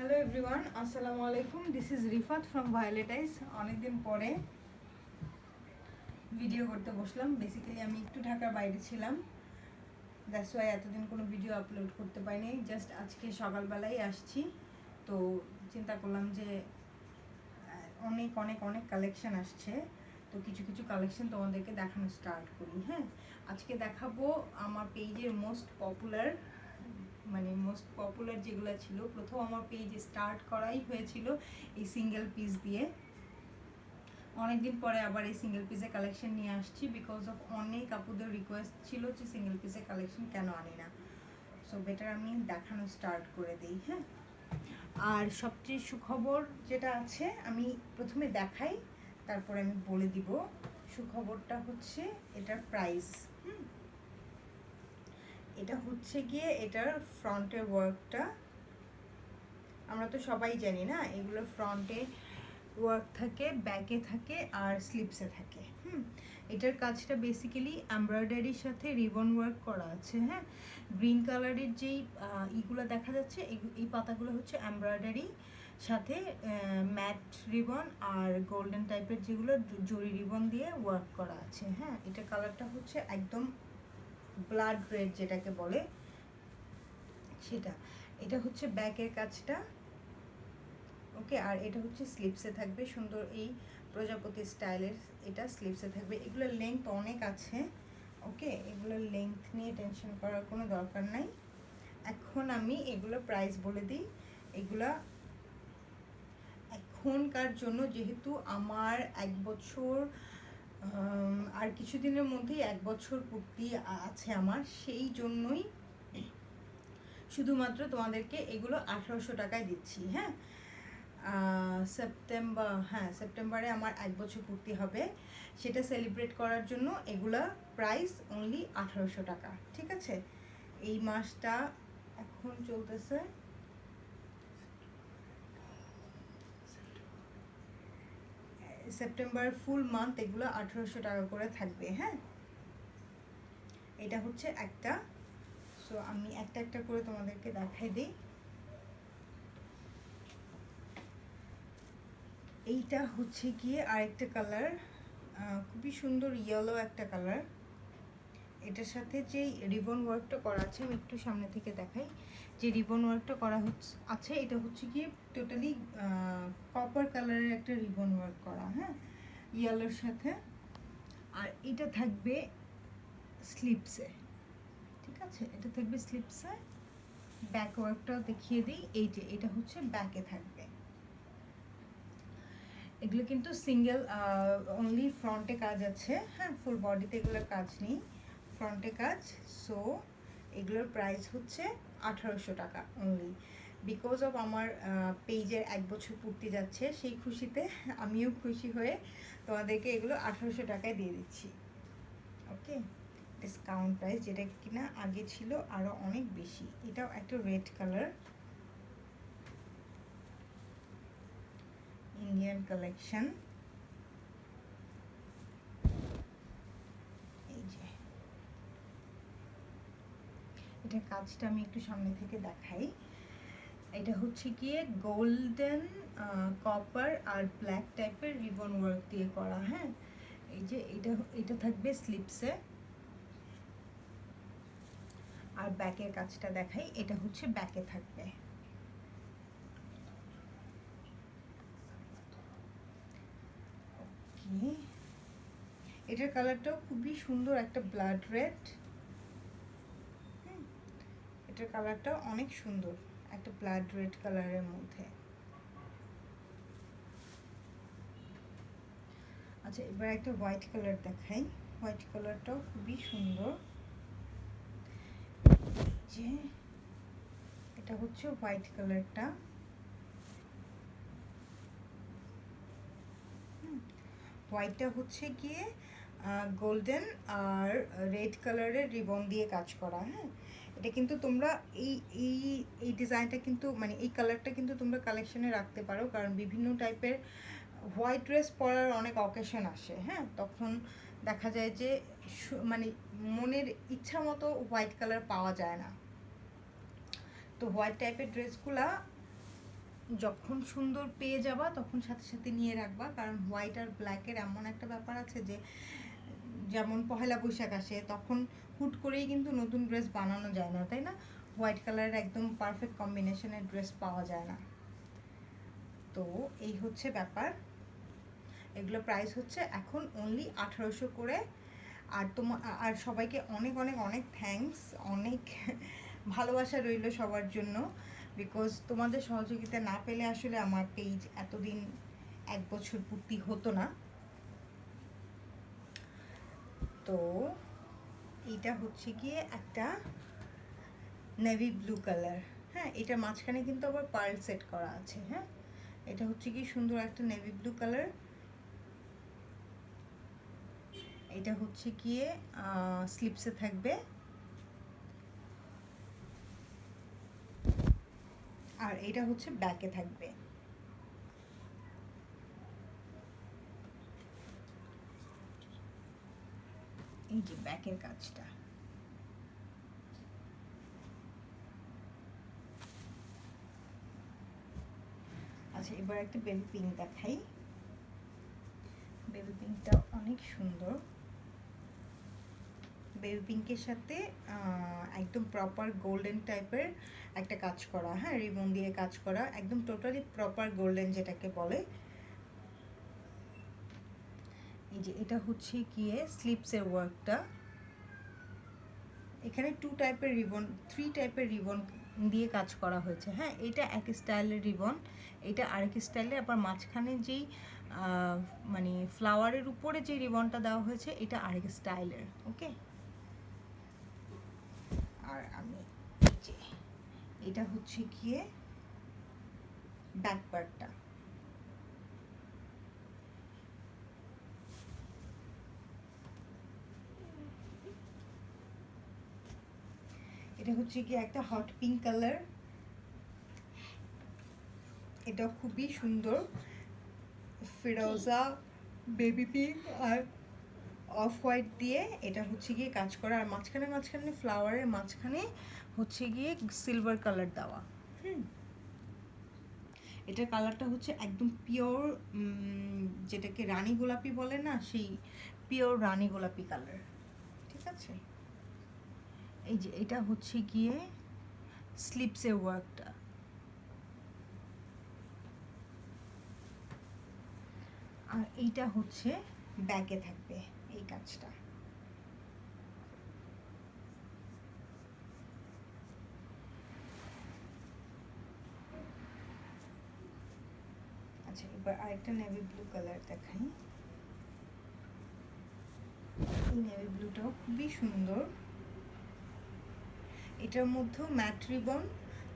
Hello everyone আসসালামু আলাইকুম this is Rifat from Violet ভায়োলেটাইজ অনেকদিন পরে ভিডিও করতে বসলাম। বেসিক্যালি আমি একটু ঢাকার বাইরে ছিলাম। দ্যাটস ওয়াই এতদিন কোনো ভিডিও আপলোড করতে পারিনি। জাস্ট আজকে সকালবেলায় আসছি। তো চিন্তা করলাম যে অনেক অনেক অনেক কালেকশন আসছে। তো কিছু কিছু কালেকশন তোমাদেরকে দেখানো স্টার্ট করি হ্যাঁ? আজকে দেখাবো আমার পেজের মোস্ট পপুলার মানে মোস্ট পপুলার যেগুলো ছিল, প্রথম আমার পেজ স্টার্ট করাই হয়েছিল এই সিঙ্গেল পিস দিয়ে। অনেকদিন পরে আবার এই সিঙ্গেল পিসের কালেকশন নিয়ে আসছি বিকজ অফ অনেক আপুদের রিকোয়েস্ট ছিল যে সিঙ্গেল পিসের কালেকশন কেন আনি না। সো বেটার আমি দেখানো স্টার্ট করে দিই হ্যাঁ। আর সবচেয়ে সুখবর যেটা আছে, আমি প্রথমে দেখাই, তারপরে আমি বলে দিব। সুখবরটা হচ্ছে এটার প্রাইস হুম। এটা হচ্ছে গিয়ে এটার ফ্রন্টের ওয়ার্কটা আমরা তো সবাই জানি না, এগুলো ফ্রন্টে ওয়ার্ক থাকে ব্যাকে থাকে, আর স্লিপসে থাকে, হুম? এটার কাজটা বেসিক্যালি এমব্রয়ডারির সাথে রিবন ওয়ার্ক করা আছে হ্যাঁ? গ্রিন কালারের যেই ইগুলো দেখা যাচ্ছে, এই- পাতাগুলো হচ্ছে এমব্রয়ডারি সাথে ম্যাট রিবন আর গোল্ডেন টাইপের যেগুলো জরি রিবন দিয়ে ওয়ার্ক করা আছে হ্যাঁ? এটার কালারটা হচ্ছে একদম ব্লাড রেড যেটাকে বলে, সেটা। এটা হচ্ছে ব্যাকের কাজটা, ওকে? আর এটা হচ্ছে স্লিপসে থাকবে। সুন্দর এই প্রজাপতি স্টাইলের এটা স্লিপসে থাকবে। এগুলোর লেন্থ অনেক আছে, ওকে? এগুলোর লেন্থ নিয়ে টেনশন করার কোনো দরকার নাই। এখন আমি এগুলো প্রাইস বলে দিই। এগুলা এখনকার জন্য যেহেতু আমার এক বছর আর কিছুদিনের মধ্যেই এক বছর পূর্তি আছে আমার, সেই জন্যই শুধুমাত্র তোমাদেরকে এগুলো আঠারোশো টাকায় দিচ্ছি হ্যাঁ? সেপ্টেম্বর হ্যাঁ সেপ্টেম্বরে আমার এক বছর পূর্তি হবে, সেটা সেলিব্রেট করার জন্য এগুলা প্রাইস অনলি আঠারোশো টাকা, ঠিক আছে? এই মাসটা এখন চলতেছে সেপ্টেম্বর ফুল মান্থ এগুলো আঠারোশো টাকা করে থাকবে হ্যাঁ? এটা হচ্ছে একটা। সো আমি একটা একটা করে তোমাদেরকে দেখাই দিই। এইটা হচ্ছে গিয়ে আরেকটা কালার খুবই সুন্দর ইয়েলো একটা কালার এটার সাথে যে রিবন ওয়ার্কটা করা আছে, আমি একটু সামনে থেকে দেখাই। যে রিবন ওয়ার্কটা করা হচ্ছে, আছে, এটা হচ্ছে গিয়ে টোটালি কপার কালারের একটা রিবন ওয়ার্ক করা হ্যাঁ? ইয়েলোর সাথে। আর এটা থাকবে স্লিপসে ঠিক আছে? এটা থাকবে স্লিপসে ব্যাক ওয়ার্কটাও দেখিয়ে দিই, এই যে এটা হচ্ছে ব্যাকে থাকবে। এগুলো কিন্তু সিঙ্গেল অনলি ফ্রন্টে কাজ আছে হ্যাঁ? ফুল বডিতে এগুলোর কাজ নেই ফ্রন্টে কাজ। সো এগুলোর প্রাইস হচ্ছে আঠারোশো টাকা অনলি বিকজ অফ আমার পেজের এক বছর পূর্তি যাচ্ছে, সেই খুশিতে আমিও খুশি হয়ে তোমাদেরকে এগুলো আঠারোশো টাকায় দিয়ে দিচ্ছি। ওকে ডিসকাউন্ট প্রাইস যেটা কিনা আগে ছিল আরও অনেক বেশি। এটাও একটা রেড কালার ইন্ডিয়ান কালেকশন এই যে। এটা কাজটা আমি একটু সামনে থেকে দেখাই। এটা হচ্ছে গিয়ে গোল্ডেন কপার আর ব্ল্যাক টাইপের রিবন ওয়ার্ক দিয়ে করা হ্যাঁ? এই যে এটা এটা থাকবে স্লিপসে আর ব্যাকের কাজটা দেখাই, এটা হচ্ছে ব্যাকে থাকবে। এটার কালারটাও খুবই সুন্দর, একটা ব্লাড রেড এটার কালারটাও অনেক সুন্দর। একটা ব্লাড রেড কালারের মধ্যে। আচ্ছা এবার একটা হোয়াইট কালার দেখাই। হোয়াইট কালারটাও খুবই সুন্দর। যে এটা হচ্ছে হোয়াইট কালারটা হোয়াইটটা হচ্ছে গিয়ে গোল্ডেন আর রেড কালারের রিবন দিয়ে কাজ করা হ্যাঁ? এটা কিন্তু তোমরা এই এই এই ডিজাইনটা কিন্তু মানে এই কালারটা কিন্তু তোমরা কালেকশনে রাখতে পারো, কারণ বিভিন্ন টাইপের হোয়াইট ড্রেস পরার অনেক অকেশন আসে হ্যাঁ? তখন দেখা যায় যে মানে মনের ইচ্ছা মতো হোয়াইট কালার পাওয়া যায় না। তো হোয়াইট টাইপের ড্রেসগুলা যখন সুন্দর পেয়ে যাবা, তখন সাথে সাথে নিয়ে রাখবা, কারণ হোয়াইট আর ব্ল্যাকের এমন একটা ব্যাপার আছে যে যেমন পহেলা বৈশাখ আসে, তখন হুট করেই কিন্তু নতুন ড্রেস বানানো যায় না, তাই না? হোয়াইট কালারের একদম পারফেক্ট কম্বিনেশনের ড্রেস পাওয়া যায় না। তো এই হচ্ছে ব্যাপার। এগুলো প্রাইস হচ্ছে এখন অনলি আঠারোশো করে। আর তোমার আর সবাইকে অনেক অনেক অনেক থ্যাঙ্কস অনেক ভালোবাসা রইল সবার জন্য। বিকজ তোমাদের সহযোগিতা না পেলে আসলে আমার পেজ এতদিন এক বছর পূর্তি হতো না। তো এটা হচ্ছে গিয়ে একটা নেভি ব্লু কালার হ্যাঁ এটা মাঝখানে কিন্তু আবার পার্ল সেট করা আছে হ্যাঁ? এটা হচ্ছে কি সুন্দর একটা নেভি ব্লু কালার এটা হচ্ছে গিয়ে স্লিপসে থাকবে। আর এটা হচ্ছে ব্যাকে থাকবে। এই যে ব্যাকের কাজটা। আচ্ছা এবার একটা বেবি পিঙ্ক দেখাই। বেবি পিঙ্কটা অনেক সুন্দর। বেবি পিঙ্কের সাথে একদম প্রপার গোল্ডেন টাইপের একটা কাজ করা হ্যাঁ রিবন দিয়ে কাজ করা, একদম টোটালি প্রপার গোল্ডেন যেটাকে বলে। এই যে এটা হচ্ছে গিয়ে স্লিপসের ওয়ার্কটা এখানে টু টাইপের রিবন থ্রি টাইপের রিবন দিয়ে কাজ করা হয়েছে। হ্যাঁ এটা এক স্টাইলের রিবন এটা আরেক স্টাইলের আবার মাঝখানে যেই মানে ফ্লাওয়ারের উপরে যে রিবনটা দেওয়া হয়েছে, এটা আরেক স্টাইলের ওকে আর আমি এটা হচ্ছে গিয়ে ব্যাক পার্টটা এটা হচ্ছে কি একটা হট পিঙ্ক কালার এটা খুবই সুন্দর। ফিরোজা বেবি পিঙ্ক আর অফ হোয়াইট দিয়ে এটা হচ্ছে গিয়ে কাজ করা। আর মাঝখানে মাঝখানে ফ্লাওয়ারের মাঝখানে হচ্ছে গিয়ে সিলভার কালার দেওয়া। হুম। এটার কালারটা হচ্ছে একদম পিওর যেটাকে রানী গোলাপি বলে না, সেই পিওর রানী গোলাপি কালার ঠিক আছে? এই যে এটা হচ্ছে গিয়ে স্লিপসের ওয়ার্কটা আর এইটা হচ্ছে ব্যাগে থাকবে এই কাজটা। আচ্ছা এবার আরেকটা নেভি ব্লু কালার দেখাই। এই নেভি ব্লুটাও খুবই সুন্দর। এটার মধ্যেও ম্যাট রিবন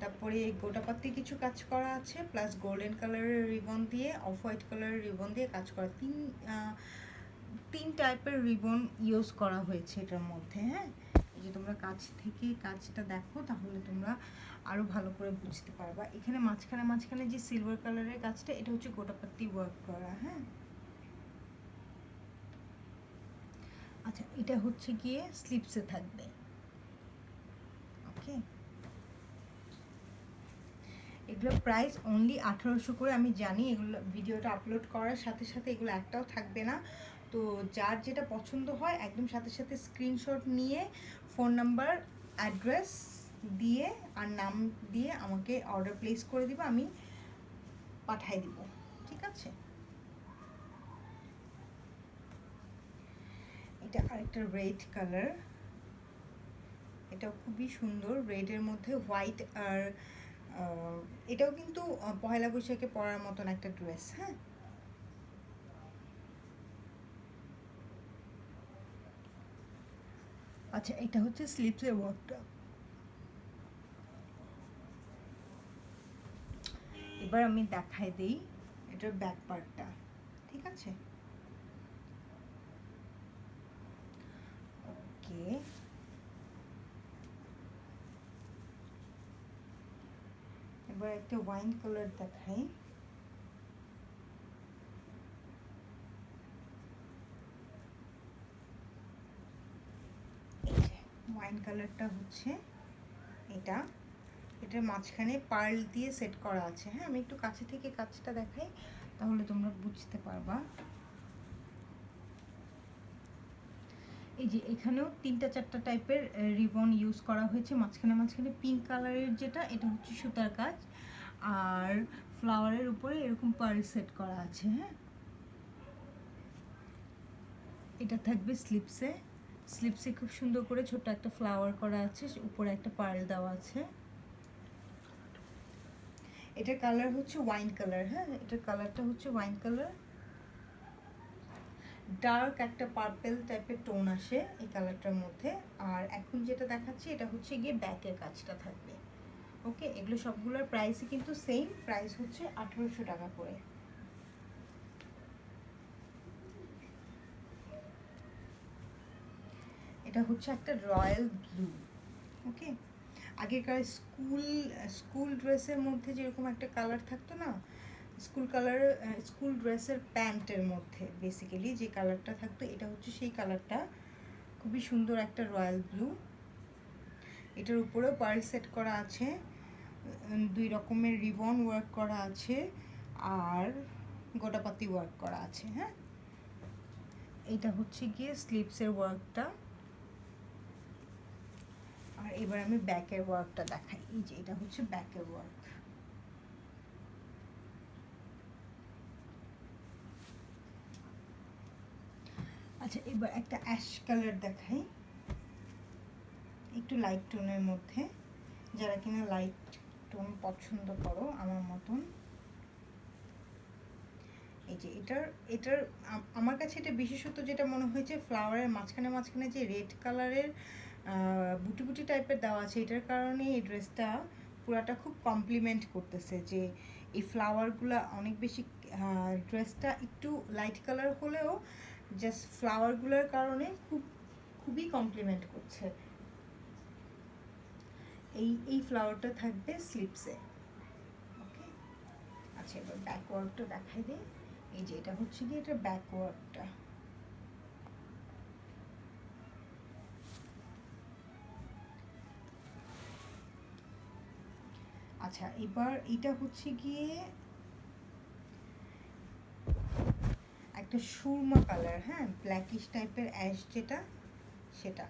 তারপরে গোটাপাতি কিছু কাজ করা আছে প্লাস গোল্ডেন কালারের রিবন দিয়ে অফ হোয়াইট কালারের রিবন দিয়ে কাজ করা। তিন তিন টাইপের রিবন ইউজ করা হয়েছে এটার মধ্যে হ্যাঁ? যে তোমরা কাজ থেকে কাজটা দেখো, তাহলে তোমরা আরও ভালো করে বুঝতে পারবা। এখানে মাঝখানে মাঝখানে যে সিলভার কালারের কাজটা, এটা হচ্ছে গোটাপাতি ওয়ার্ক করা হ্যাঁ? আচ্ছা এটা হচ্ছে গিয়ে স্লিপসে থাকবে। ওকে এগুলো প্রাইস অনলি আঠারোশো করে আমি জানি, এগুলো ভিডিওটা আপলোড করার সাথে সাথে এগুলো একটাও থাকবে না। তো যার যেটা পছন্দ হয়, একদম সাথে সাথে স্ক্রিনশট নিয়ে ফোন নাম্বার অ্যাড্রেস দিয়ে আর নাম দিয়ে আমাকে অর্ডার প্লেস করে দিবা, আমি পাঠাই দিব। ঠিক আছে? এটা আরেকটা রেড কালার এটাও খুবই সুন্দর রেডের মধ্যে হোয়াইট আর এটাও কিন্তু পয়লা বৈশাখে পরার মতন একটা ড্রেস হ্যাঁ? আচ্ছা এটা হচ্ছে স্লিপসের ওয়ার্কটা এবার আমি দেখাই দিই এটার ব্যাক পার্টটা ঠিক আছে? ওকে এবার একটা ওয়াইন কালার দেখাই। ওয়াইন কালারটা হচ্ছে এটা। এটার মাঝখানে পার্ল দিয়ে সেট করা আছে। হ্যাঁ আমি একটু কাছে থেকে কাছটা দেখাই, তাহলে তোমরা বুঝতে পারবা। এই যে এখানেও তিনটা চারটা টাইপের রিবন ইউজ করা হয়েছে। মাঝখানে মাঝখানে পিঙ্ক কালারের যেটা, এটা হচ্ছে সুতার কাজ। আর ফ্লাওয়ারের উপরে এরকম পার সেট করা আছে হ্যাঁ? এটা থাকবে স্লিপসে স্লিপসে খুব সুন্দর করে ছোট একটা ফ্লাওয়ার করা আছে, উপরে একটা পার্ল দেওয়া আছে। এটার কালার হচ্ছে ওয়াইন কালার হ্যাঁ? এটার কালারটা হচ্ছে ওয়াইন কালার ডার্ক একটা পার্পেল টাইপের টোন আসে এই কালারটার মধ্যে। আর এখন যেটা দেখাচ্ছি, এটা হচ্ছে গিয়ে ব্যাকের কাজটা থাকবে। ওকে এগুলো সবগুলোর প্রাইসই কিন্তু সেম প্রাইস হচ্ছে আঠেরোশো টাকা করে। এটা হচ্ছে একটা রয়্যাল ব্লু। ওকে আগেকার স্কুল স্কুল ড্রেসের মধ্যে যেরকম একটা কালার থাকতো না স্কুল কালার স্কুল ড্রেসের প্যান্টের মধ্যে বেসিক্যালি যে কালারটা থাকতো এটা হচ্ছে সেই কালারটা খুবই সুন্দর একটা রয়্যাল ব্লু এটার উপরেও পার্ল সেট করা আছে। দুই রকমের রিবন ওয়ার্ক করা আছে আর গোটাপাতি ওয়ার্ক করা আছে হ্যাঁ? এটা হচ্ছে গিয়ে স্লিপসের ওয়ার্কটা আর এবার আমি ব্যাকের ওয়ার্কটা দেখাই। এই যে, এটা হচ্ছে ব্যাকের ওয়ার্ক আচ্ছা এবার একটা অ্যাশ কালার দেখাই। একটু লাইট টোনের মধ্যে। যারা কিনা লাইট টোন পছন্দ করো, আমার মতন। এই যে এটার এটার আমার কাছে এটা বিশেষত যেটা মনে হয়েছে ফ্লাওয়ারের মাঝখানে মাঝখানে যে রেড কালারের বুটি বুটি টাইপের দেওয়া আছে, এটার কারণে এই ড্রেসটা পুরাটা খুব কমপ্লিমেন্ট করতেছে যে এই ফ্লাওয়ারগুলো অনেক বেশি ড্রেসটা একটু লাইট কালার হলেও জাস্ট ফ্লাওয়ারগুলোর কারণে খুব, খুবই কমপ্লিমেন্ট করছে। এই এই ফ্লাওয়ারটা থাকবে স্লিপসে ওকে আচ্ছা এবার ব্যাকওয়ার্ডটা দেখাই দিই। এই যে, এটা হচ্ছে কি এটা ব্যাকওয়ার্ডটা আচ্ছা এবার এটা হচ্ছে গিয়ে একটা সুরমা কালার হ্যাঁ? ব্ল্যাকিশ টাইপের অ্যাশ যেটা, সেটা।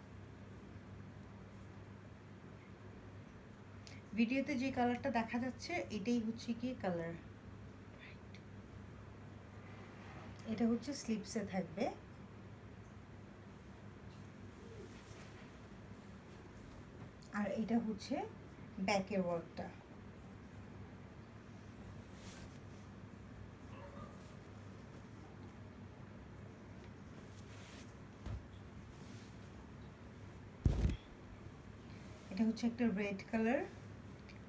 ভিডিওতে যে কালারটা দেখা যাচ্ছে, এটাই হচ্ছে গিয়ে কালার এটা হচ্ছে স্লিপসে থাকবে। আর এটা হচ্ছে ব্যাকের ওয়ার্কটা এটা হচ্ছে একটা রেড কালার,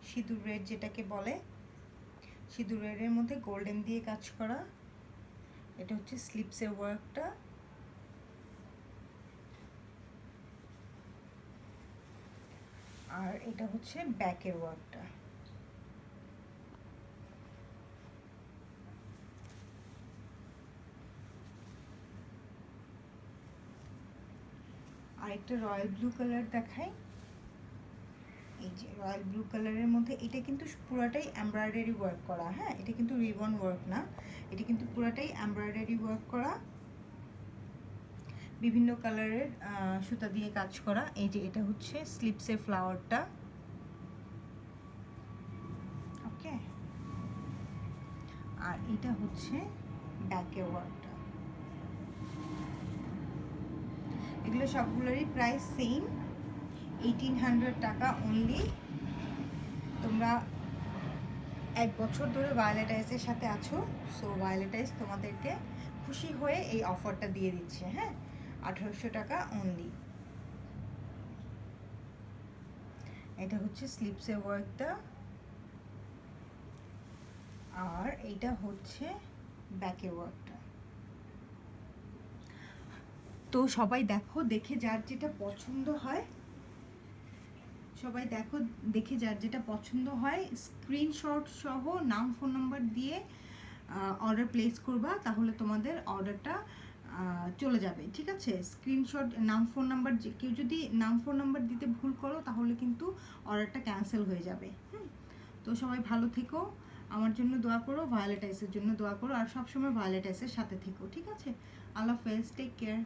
সিঁদুর রেড যেটাকে বলে। সিঁদুর রেডের মধ্যে গোল্ডেন দিয়ে কাজ করা। এটা হচ্ছে স্লিপসের ওয়ার্কটা। আর এটা হচ্ছে ব্যাকের ওয়ার্কটা। আর একটা রয়্যাল ব্লু কালার দেখাই। এই যে রয়্যাল ব্লু কালারের মধ্যে এটা কিন্তু পুরাটাই এমব্রয়ডারি ওয়ার্ক করা হ্যাঁ? এটা কিন্তু রিবন ওয়ার্ক না। এটা কিন্তু পুরাটাই এমব্রয়ডারি ওয়ার্ক করা। বিভিন্ন কালারের সুতা দিয়ে কাজ করা। এই যে এটা হচ্ছে স্লিপসের ফ্লাওয়ারটা ওকে আর এটা হচ্ছে ব্যাকের ওয়ার্কটা এগুলো সবগুলোরই প্রাইস সেম এইটিন হান্ড্রেড টাকা অনলি তোমরা এক বছর ধরে ভায়োলেটাইজের সাথে আছো সো ভায়োলেটাইজ তোমাদেরকে খুশি হয়ে এই অফারটা দিয়ে দিচ্ছে হ্যাঁ? আঠারোশো টাকা অনলি এটা হচ্ছে স্লিপসের ওয়ার্কটা আর এইটা হচ্ছে ব্যাকের ওয়ার্কটা তো সবাই দেখো, দেখে যার যেটা পছন্দ হয় সবাই দেখো, দেখে যার যেটা পছন্দ হয় স্ক্রিনশট সহ নাম ফোন নাম্বার দিয়ে অর্ডার প্লেস করবা, তাহলে তোমাদের অর্ডারটা চলে যাবে, ঠিক আছে? স্ক্রিনশট নাম ফোন নাম্বার কেউ যদি নাম ফোন নাম্বার দিতে ভুল করো, তাহলে কিন্তু অর্ডারটা ক্যান্সেল হয়ে যাবে, হুম? তো সবাই ভালো থেকো, আমার জন্য দোয়া করো ভায়োলেটাইসের জন্য দোয়া করো, আর সবসময় ভায়োলেটাইসের সাথে থেকো, ঠিক আছে? আল্লাহ হাফেজ টেক কেয়ার